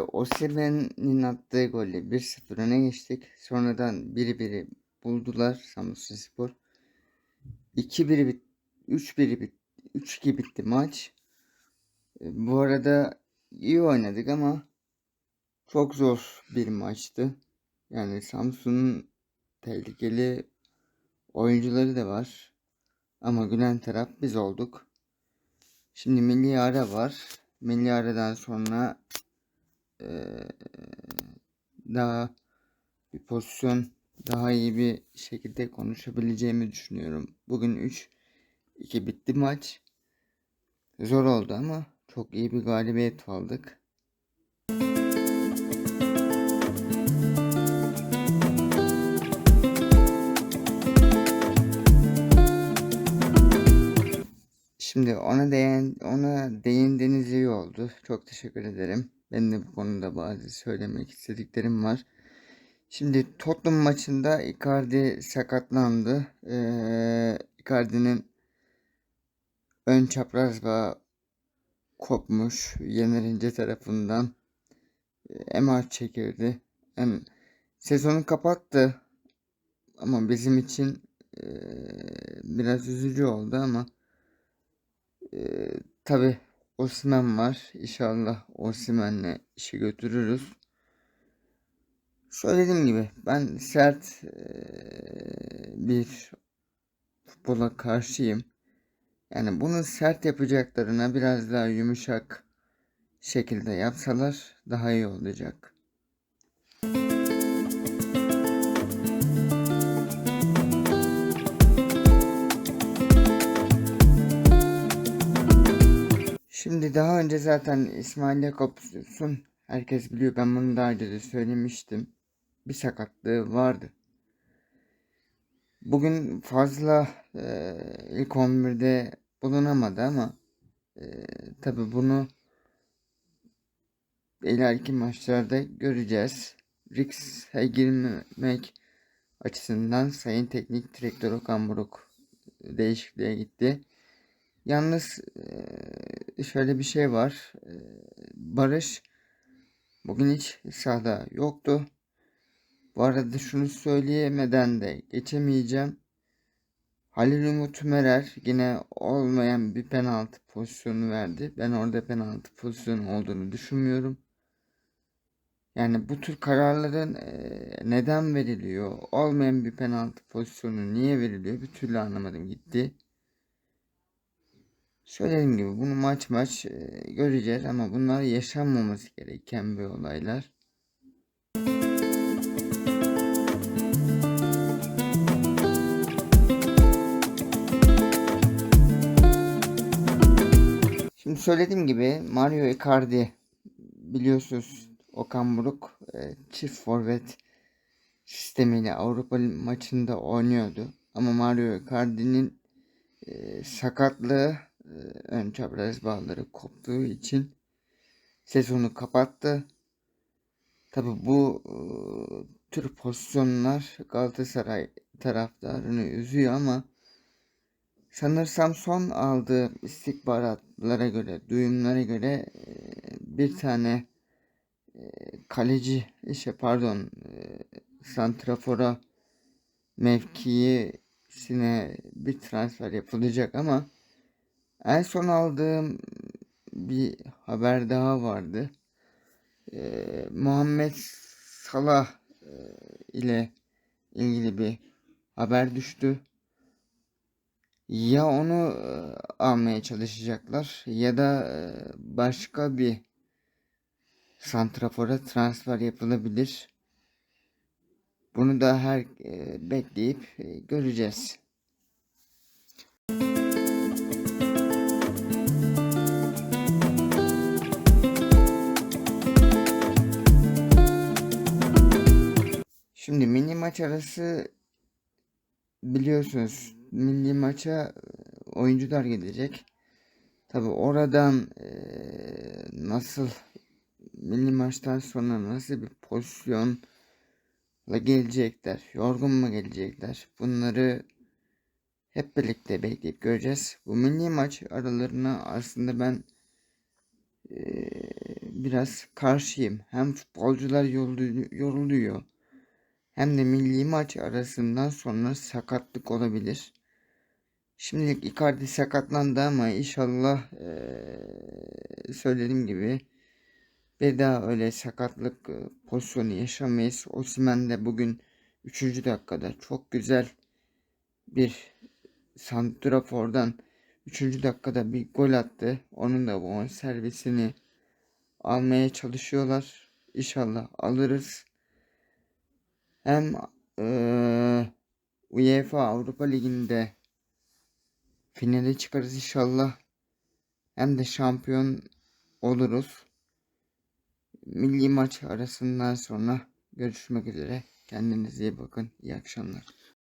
Osimhen'in attığı golle 1-0 öne geçtik. Sonradan 1-1'i buldular Samsunspor. 2-1 bit 3-1 bit 3-2 bitti maç. E, Bu arada iyi oynadık ama çok zor bir maçtı. Yani Samsun'un tehlikeli oyuncuları da var. Ama gülen taraf biz olduk. Şimdi milli ara var. Milli aradan sonra daha bir pozisyon daha iyi bir şekilde konuşabileceğimi düşünüyorum. Bugün 3-2 bitti maç. Zor oldu ama çok iyi bir galibiyet aldık. Şimdi ona değin, ona değindiğiniz iyi oldu. Çok teşekkür ederim. Benim de bu konuda bazı söylemek istediklerim var. Şimdi Tottenham maçında Icardi sakatlandı. Ee, Icardi'nin ön çapraz bağı kopmuş. Yener İnce tarafından e, MR çekildi. Hem sezonu kapattı. Ama bizim için e, biraz üzücü oldu ama ee, tabi Osimhen var. İnşallah Osimhen'le işi götürürüz. Söylediğim gibi ben sert bir futbola karşıyım. Yani bunu sert yapacaklarına biraz daha yumuşak şekilde yapsalar daha iyi olacak. Şimdi daha önce zaten İsmail Jakobs'un herkes biliyor ben bunu daha önce de söylemiştim. Bir sakatlığı vardı. Bugün fazla e, ilk 11'de bulunamadı ama e, tabi bunu ileriki maçlarda göreceğiz. Rix'e girmemek açısından Sayın Teknik Direktör Okan Buruk değişikliğe gitti. Yalnız şöyle bir şey var. Barış bugün hiç sahada yoktu. Bu arada şunu söyleyemeden de geçemeyeceğim. Halil Umut Merer yine olmayan bir penaltı pozisyonu verdi. Ben orada penaltı pozisyonu olduğunu düşünmüyorum. Yani bu tür kararların neden veriliyor? Olmayan bir penaltı pozisyonu niye veriliyor? Bir türlü anlamadım gitti. Söylediğim gibi bunu maç maç e, göreceğiz ama bunlar yaşanmaması gereken bir olaylar. Şimdi söylediğim gibi Mario Icardi biliyorsunuz Okan Buruk e, çift forvet sistemiyle Avrupa maçında oynuyordu. Ama Mario Icardi'nin e, sakatlığı ön çapraz bağları koptuğu için sezonu kapattı. Tabi bu e, tür pozisyonlar Galatasaray taraftarını üzüyor ama sanırsam son aldığı istihbaratlara göre, duyumlara göre e, bir tane e, kaleci, işte pardon, santrafora mevkisine bir transfer yapılacak ama en son aldığım bir haber daha vardı. Ee, Muhammed Salah e, ile ilgili bir haber düştü. Ya onu e, almaya çalışacaklar ya da e, başka bir santrafora transfer yapılabilir. Bunu da her bekleyip göreceğiz. Şimdi mini maç arası biliyorsunuz milli maça e, oyuncular gelecek. Tabi oradan e, nasıl milli maçtan sonra nasıl bir pozisyonla gelecekler, yorgun mu gelecekler bunları hep birlikte bekleyip göreceğiz. Bu milli maç aralarına aslında ben eee, biraz karşıyım. Hem futbolcular yorulu- yoruluyor hem de milli maç arasından sonra sakatlık olabilir. Şimdilik Icardi sakatlandı ama inşallah eee söylediğim gibi bir daha öyle sakatlık pozisyonu yaşamayız. Osimhen de bugün 3. dakikada çok güzel bir santrafordan 3. dakikada bir gol attı. Onun da bu servisini almaya çalışıyorlar. İnşallah alırız. Hem eee, UEFA Avrupa Ligi'nde finale çıkarız inşallah. Hem de şampiyon oluruz. Milli maç arasından sonra görüşmek üzere. Kendinize iyi bakın. İyi akşamlar.